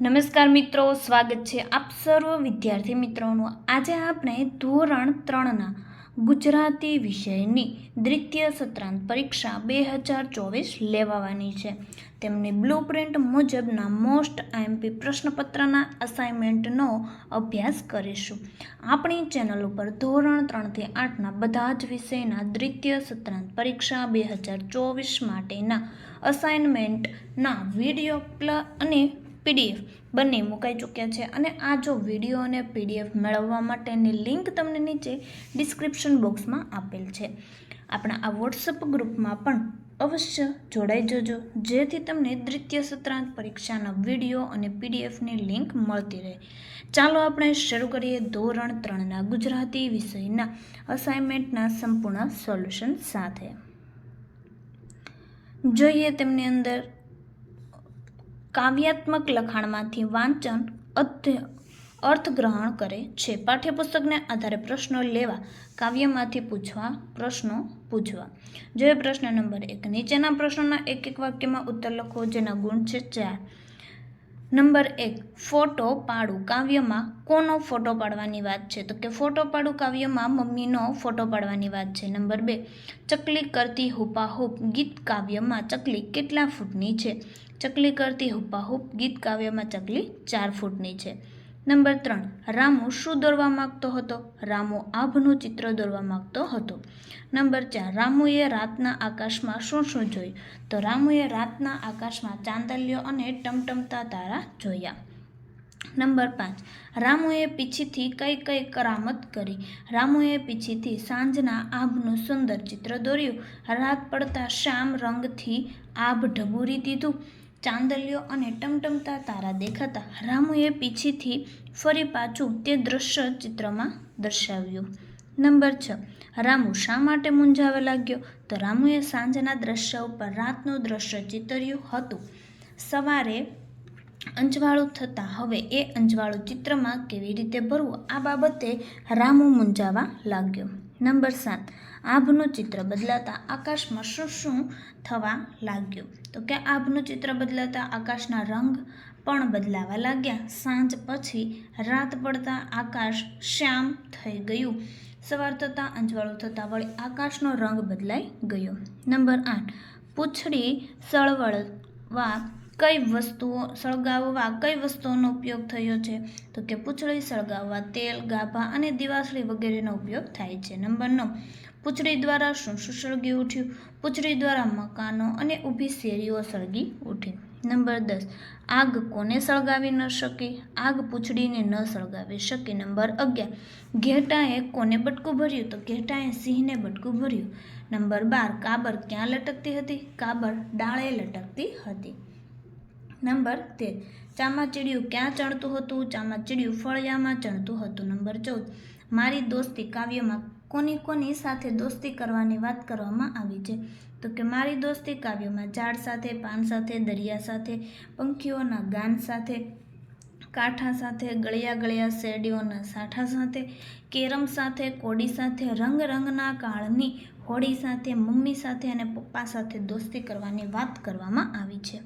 નમસ્કાર મિત્રો, સ્વાગત છે આપ સર્વ વિદ્યાર્થી મિત્રોનું. આજે આપણે ધોરણ ત્રણના ગુજરાતી વિષયની દ્વિતીય સત્રાંત પરીક્ષા બે હજાર ચોવીસ લેવાવાની છે. તેમની બ્લુ પ્રિન્ટ મુજબના મોસ્ટ આઈએમપી પ્રશ્નપત્રના અસાઇનમેન્ટનો અભ્યાસ કરીશું. આપણી ચેનલ ઉપર ધોરણ ત્રણથી આઠના બધા જ વિષયના દ્વિતીય સત્રાંત પરીક્ષા બે હજાર ચોવીસ માટેના અસાઇનમેન્ટના વીડિયો પ્લ અને પીડીએફ બંને મુકાઈ ચૂક્યા છે અને આ જો વીડિયો અને પીડીએફ મેળવવા માટેની લિંક તમને નીચે ડિસ્ક્રિપ્શન બોક્સમાં આપેલ છે. આપણા આ વોટ્સઅપ ગ્રુપમાં પણ અવશ્ય જોડાઈ જજો, જેથી તમને દ્વિતીય સત્રાંત પરીક્ષાના વીડિયો અને પીડીએફની લિંક મળતી રહે. ચાલો આપણે શરૂ કરીએ ધોરણ ત્રણના ગુજરાતી વિષયના અસાઇનમેન્ટના સંપૂર્ણ સોલ્યુશન સાથે. જોઈએ તેમની અંદર કાવ્યાત્મક લખાણમાંથી વાંચન અર્થગ્રહણ કરે છે. પાઠ્યપુસ્તકને આધારે પ્રશ્નો લેવા, કાવ્યમાંથી પૂછવા, પ્રશ્નો પૂછવા. જોઈએ પ્રશ્ન નંબર એક, નીચેના પ્રશ્નોના એક એક વાક્યમાં ઉત્તર લખો, જેના ગુણ છે ચાર. નંબર એક, ફોટો પાડું. કાવ્યમાં કોનો ફોટો પાડવાની વાત છે? તો કે ફોટો પાડું કાવ્યમાં મમ્મીનો ફોટો પાડવાની વાત છે. નંબર બે, ચકલી કરતી હુપાહુપ ગીત કાવ્યમાં ચકલી કેટલા ફૂટની છે? ચકલી કરતી હુપાહુપ ગીત કાવ્યમાં ચકલી ચાર ફૂટની છે. નંબર ત્રણ, રામુ શું દોરવા માગતો હતો? રામુ આભનું ચિત્ર દોરવા માગતો હતો. નંબર ચાર, રામુએ રાતના આકાશમાં શું શું જોયું? તો રામુએ રાતના આકાશમાં ચાંદલ્યો અને ટમટમતા તારા જોયા. નંબર પાંચ, રામુએ પીછીથી કઈ કઈ કરામત કરી? રામુએ પીછીથી સાંજના આભનું સુંદર ચિત્ર દોર્યું. રાત પડતા શ્યામ રંગથી આભ ઢબૂરી દીધું. ચાંદલિયો અને ટમટમતા તારા દેખાતા રામુએ પીછીથી ફરી પાછું તે દ્રશ્ય ચિત્રમાં દર્શાવ્યું. નંબર છ. રામુ શા માટે મૂંઝાવા લાગ્યો? તો રામુએ સાંજના દ્રશ્ય ઉપર રાતનું દ્રશ્ય ચિતર્યું હતું. સવારે અંજવાળું થતાં હવે એ અંજવાળું ચિત્રમાં કેવી રીતે ભરવું? આ બાબતે રામુ મૂંઝાવા લાગ્યો. નંબર સાત. આભનું ચિત્ર બદલાતા આકાશમાં શું શું થવા લાગ્યું? તો કે આભનું ચિત્ર બદલાતા આકાશના રંગ પણ બદલાવા લાગ્યા. સાંજ પછી રાત પડતા આકાશ શ્યામ થઈ ગયું. સવાર થતાં અંજવાળું થતાં વળી આકાશનો રંગ બદલાઈ ગયો. નંબર આઠ. પૂંછડી સળવળવા કઈ વસ્તુઓ સળગાવવા, કઈ વસ્તુઓનો ઉપયોગ થયો છે? તો કે પૂંછડી સળગાવવા, તેલ, ગાભા અને દિવાસળી વગેરેનો ઉપયોગ થાય છે. નંબર નવ. પૂંછડી દ્વારા શું શું સળગી ઉઠ્યું. પૂંછડી દ્વારા મકાનો અને ઊભી શેરીઓ સળગી ઉઠી. નંબર દસ, આગ કોને સળગાવી ન શકે? આગ પૂંછડીને ન સળગાવી શકે. નંબર અગિયાર, ઘેટાએ કોને બટકું ભર્યું? તો ઘેટાએ સિંહને બટકું ભર્યું. નંબર બાર, કાબર ક્યાં લટકતી હતી? કાબર ડાળે લટકતી હતી. નંબર તેર, ચામાચીડિયું ક્યાં ચણતું હતું? ચામાચીડિયું ફળિયામાં ચણતું હતું. નંબર ચૌદ, મારી દોસ્તી કાવ્યમાં કોની કોની સાથે દોસ્તી કરવાની વાત કરવામાં આવી છે? તો કે મારી દોસ્તી કાવ્યમાં ઝાડ સાથે, પાન સાથે, દરિયા સાથે, પંખીઓના ગાન સાથે, કાંઠા સાથે, ગળિયા ગળિયા શેરડીઓના સાઠા સાથે, કેરમ સાથે, કોડી સાથે, રંગ રંગના કાળની હોળી સાથે, મમ્મી સાથે અને પપ્પા સાથે દોસ્તી કરવાની વાત કરવામાં આવી છે.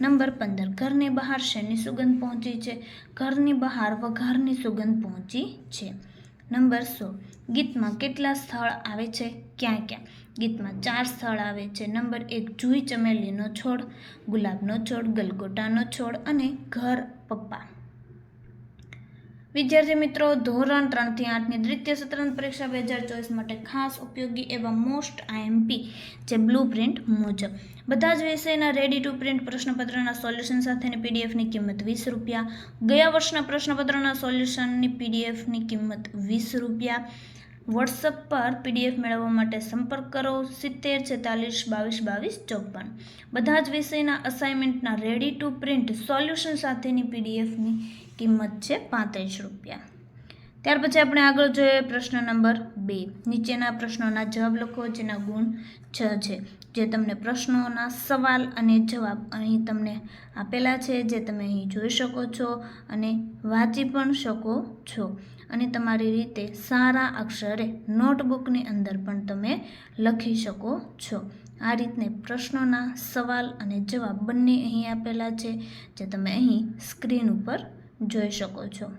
નંબર પંદર, ઘરની બહાર શેની સુગંધ પહોંચી છે? ઘરની બહાર વઘારની સુગંધ પહોંચી છે. નંબર સો. ગીતમાં કેટલા સ્થળ આવે છે? ક્યાં ક્યાં? ગીતમાં ચાર સ્થળ આવે છે. નંબર એક, જુઈ ચમેલીનો છોડ, ગુલાબનો છોડ, ગલગોટાનો છોડ અને ઘર પપ્પા. વિદ્યાર્થી મિત્રો, ધોરણ ત્રણથી આઠની દ્વિતીય સત્રાંત પરીક્ષા બે હજાર ચોવીસ માટે ખાસ ઉપયોગી એવા મોસ્ટ આઈએમપી જે બ્લુ પ્રિન્ટ મુજબ. બધા જ વિષયના રેડી ટુ પ્રિન્ટ પ્રશ્નપત્રના સોલ્યુશન સાથેની પીડીએફની કિંમત વીસ રૂપિયા. ગયા વર્ષના પ્રશ્નપત્રના સોલ્યુશનની પીડીએફની કિંમત વીસ રૂપિયા. વોટ્સઅપ પર પીડીએફ મેળવવા માટે સંપર્ક કરો. સિત્તેર, છેતાલીસ, બાવીસ બાવીસ, ચોપન. બધા જ વિષયના અસાઇનમેન્ટના રેડી ટુ પ્રિન્ટ સોલ્યુશન સાથેની પીડીએફની કિંમત છે પાંત્રીસ રૂપિયા. ત્યાર પછી આપણે આગળ જોઈએ પ્રશ્ન નંબર બે. નીચેના પ્રશ્નોના જવાબ લખો, જેના ગુણ છ છે. જે તમને પ્રશ્નોના સવાલ અને જવાબ અહીં તમને આપેલા છે, જે તમે અહીં જોઈ શકો છો અને વાંચી પણ શકો છો. અને તમારી રીતે સારા અક્ષરે નોટબુકની અંદર પણ તમે લખી શકો છો. આ રીતને પ્રશ્નોના સવાલ અને જવાબ બંને અહીં આપેલા છે, જે તમે અહીં સ્ક્રીન ઉપર જોઈ શકો છો.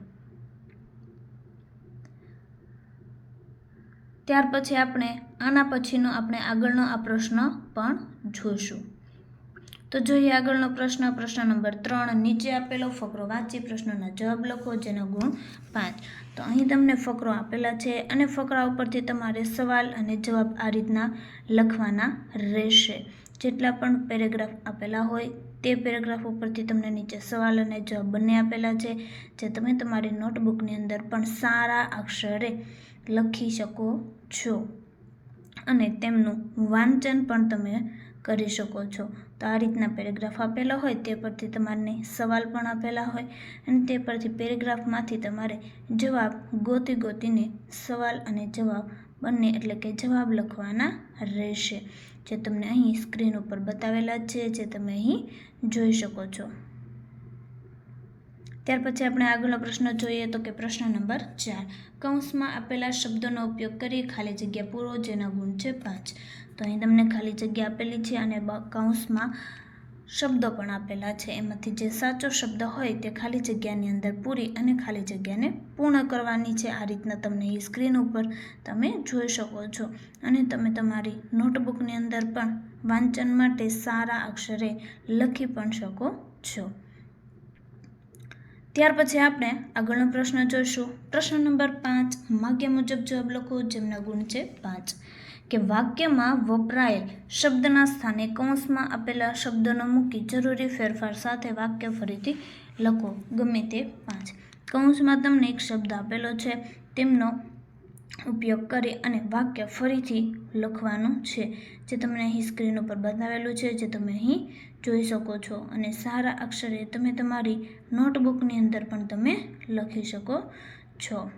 ત્યાર પછી આપણે આના પછીનો આપણે આગળનો આ પ્રશ્ન પણ જોઈશું. તો જોઈએ આગળનો પ્રશ્ન પ્રશ્ન નંબર ત્રણ. નીચે આપેલો ફકરો વાંચી પ્રશ્નોના જવાબ લખો, જેનો ગુણ પાંચ. તો અહીં તમને ફકરો આપેલા છે અને ફકરા ઉપરથી તમારે સવાલ અને જવાબ આ રીતના લખવાના રહેશે. જેટલા પણ પેરેગ્રાફ આપેલા હોય તે પેરેગ્રાફ ઉપરથી તમને નીચે સવાલ અને જવાબ બંને આપેલા છે, જે તમે તમારી નોટબુકની અંદર પણ સારા અક્ષરે લખી શકો છો. અને તેમનું વાંચન પણ તમે કરી શકો છો. તો આ રીતના પેરેગ્રાફ આપેલા હોય, તે પરથી તમારે સવાલ પણ આપેલા હોય અને તે પરથી પેરેગ્રાફમાંથી તમારે જવાબ ગોતી ગોતીને સવાલ અને જવાબ બંને એટલે કે જવાબ લખવાના રહેશે. જે તમને અહીં સ્ક્રીન ઉપર બતાવેલા છે, જે તમે અહીં જોઈ શકો છો. ત્યાર પછી આપણે આગળનો પ્રશ્ન જોઈએ તો કે પ્રશ્ન નંબર ચાર. કૌંસમાં આપેલા શબ્દોનો ઉપયોગ કરી ખાલી જગ્યા પૂરો, જેના ગુણ છે પાંચ. તો અહીં તમને ખાલી જગ્યા આપેલી છે અને કૌંસમાં શબ્દો પણ આપેલા છે. એમાંથી જે સાચો શબ્દ હોય તે ખાલી જગ્યાની અંદર પૂરી અને ખાલી જગ્યાને પૂર્ણ કરવાની છે. આ રીતના તમને એ સ્ક્રીન ઉપર તમે જોઈ શકો છો. અને તમે તમારી નોટબુકની અંદર પણ વાંચન માટે સારા અક્ષરે લખી પણ શકો છો. ત્યાર પછી આપણે આગળનો પ્રશ્ન જોઈશું. પ્રશ્ન નંબર પાંચ. માગ્યા મુજબ જવાબ લખો, જેમના ગુણ છે પાંચ. કે વાક્યમાં વપરાયેલ શબ્દના સ્થાને કૌંસમાં આપેલા શબ્દોનો મૂકી જરૂરી ફેરફાર સાથે વાક્ય ફરીથી લખો, ગમે તે પાંચ. કૌંસમાં તમને એક શબ્દ આપેલો છે, તેમનો ઉપયોગ કરી અને વાક્ય ફરીથી લખવાનું છે, જે તમને અહીં સ્ક્રીન ઉપર બતાવેલું છે, જે તમે અહીં જોઈ શકો છો. અને સારા અક્ષરે તમે તમારી નોટબુકની અંદર પણ તમે લખી શકો છો.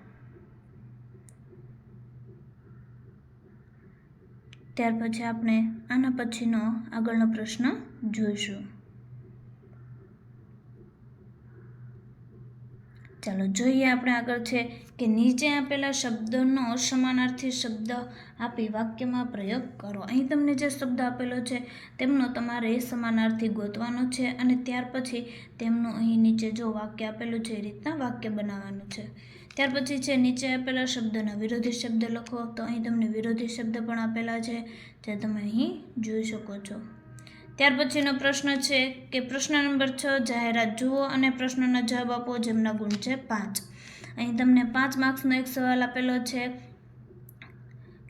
ત્યાર પછી આપણે આના પછીનો આગળનો પ્રશ્ન જોઈશું. ચાલો જોઈએ આપણે આગળ છે કે નીચે આપેલા શબ્દનો સમાનાર્થી શબ્દ આપી વાક્યમાં પ્રયોગ કરો. અહીં તમને જે શબ્દ આપેલો છે તેમનો તમારે સમાનાર્થી ગોતવાનો છે અને ત્યાર પછી તેમનું અહીં નીચે જો વાક્ય આપેલું છે એ રીતના વાક્ય બનાવવાનું છે. ત્યાર પછી છે, નીચે આપેલા શબ્દના વિરોધી શબ્દ લખો. તો અહીં તમને વિરોધી શબ્દ પણ આપેલા છે, જે તમે અહીં જોઈ શકો છો. ત્યાર પછીનો પ્રશ્ન છે કે પ્રશ્ન નંબર છ, જાહેરાત જુઓ અને પ્રશ્નના જવાબ આપો, જેમના ગુણ છે પાંચ. અહીં તમને પાંચ માર્ક્સનો એક સવાલ આપેલો છે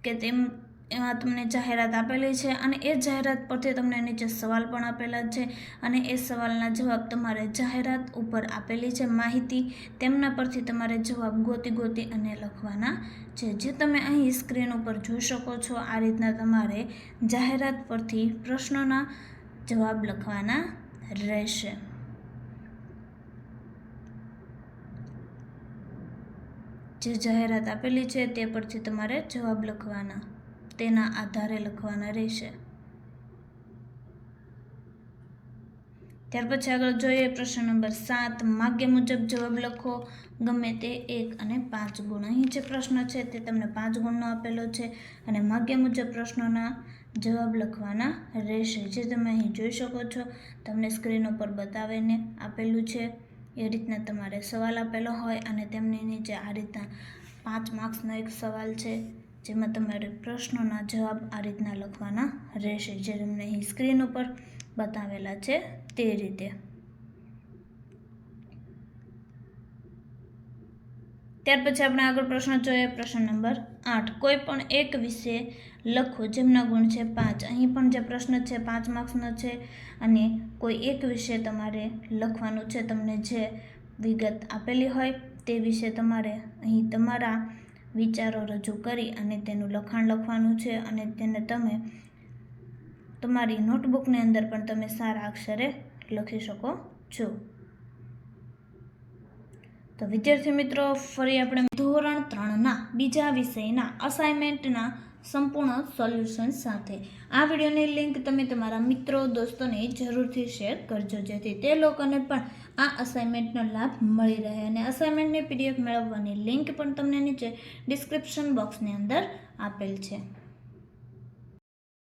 કે તેમ એમાં તમને જાહેરાત આપેલી છે અને એ જાહેરાત પરથી તમને નીચે સવાલ પણ આપેલા છે અને એ સવાલના જવાબ તમારે જાહેરાત ઉપર આપેલી છે માહિતી. તેમના પરથી તમારે જવાબ ગોતી ગોતી અને લખવાના છે. જે તમે અહીં સ્ક્રીન ઉપર જોઈ શકો છો, આ રીતના તમારે જાહેરાત પરથી પ્રશ્નોના જવાબ લખવાના રહેશે. જે જાહેરાત આપેલી છે તે પરથી તમારે જવાબ લખવાના તેના આધારે લખવાના રહેશે. ત્યાર પછી આગળ જોઈએ પ્રશ્ન નંબર સાત. માગ્ય મુજબ જવાબ લખો. ગમે તે એક અને પાંચ ગુણ. અહીં જે પ્રશ્ન છે તે તમને પાંચ ગુણનો આપેલો છે અને માગ્ય મુજબ પ્રશ્નોના જવાબ લખવાના રહેશે. જે તમે અહીં જોઈ શકો છો, તમને સ્ક્રીન ઉપર બતાવીને આપેલું છે. એ રીતના તમારે સવાલ આપેલો હોય અને તેમની નીચે આ રીતના પાંચ માર્ક્સનો એક સવાલ છે. જેમાં તમારે પ્રશ્નોના જવાબ આ રીતના લખવાના રહેશે, જે તમને અહીં સ્ક્રીન ઉપર બતાવેલા છે તે રીતે. ત્યાર પછી આપણે આગળ પ્રશ્ન જોઈએ. પ્રશ્ન નંબર આઠ. કોઈ પણ એક વિશે લખો જેમના ગુણ છે પાંચ. અહીં પણ જે પ્રશ્ન છે પાંચ માર્ક્સનો છે અને કોઈ એક વિશે તમારે લખવાનું છે, તમને જે વિગત આપેલી હોય તે વિશે તમારે અહીં તમારા વિચારો રજૂ કરી અને તેનું લખાણ લખવાનું છે અને તેને તમે તમારી નોટબુકની અંદર પણ તમે સારા અક્ષરે લખી શકો છો. તો વિદ્યાર્થી મિત્રો, ફરી આપણે ધોરણ ત્રણના બીજા વિષયના અસાઇનમેન્ટના સંપૂર્ણ સોલ્યુશન સાથે. આ વિડીયોની લિંક તમે તમારા મિત્રો, દોસ્તોને જરૂરથી શેર કરજો, જેથી તે લોકોને પણ આ અસાઇનમેન્ટનો લાભ મળી રહે. અને અસાઇનમેન્ટની પીડીએફ મેળવવાની લિંક પણ તમને નીચે ડિસ્ક્રિપ્શન બોક્સની અંદર આપેલ છે.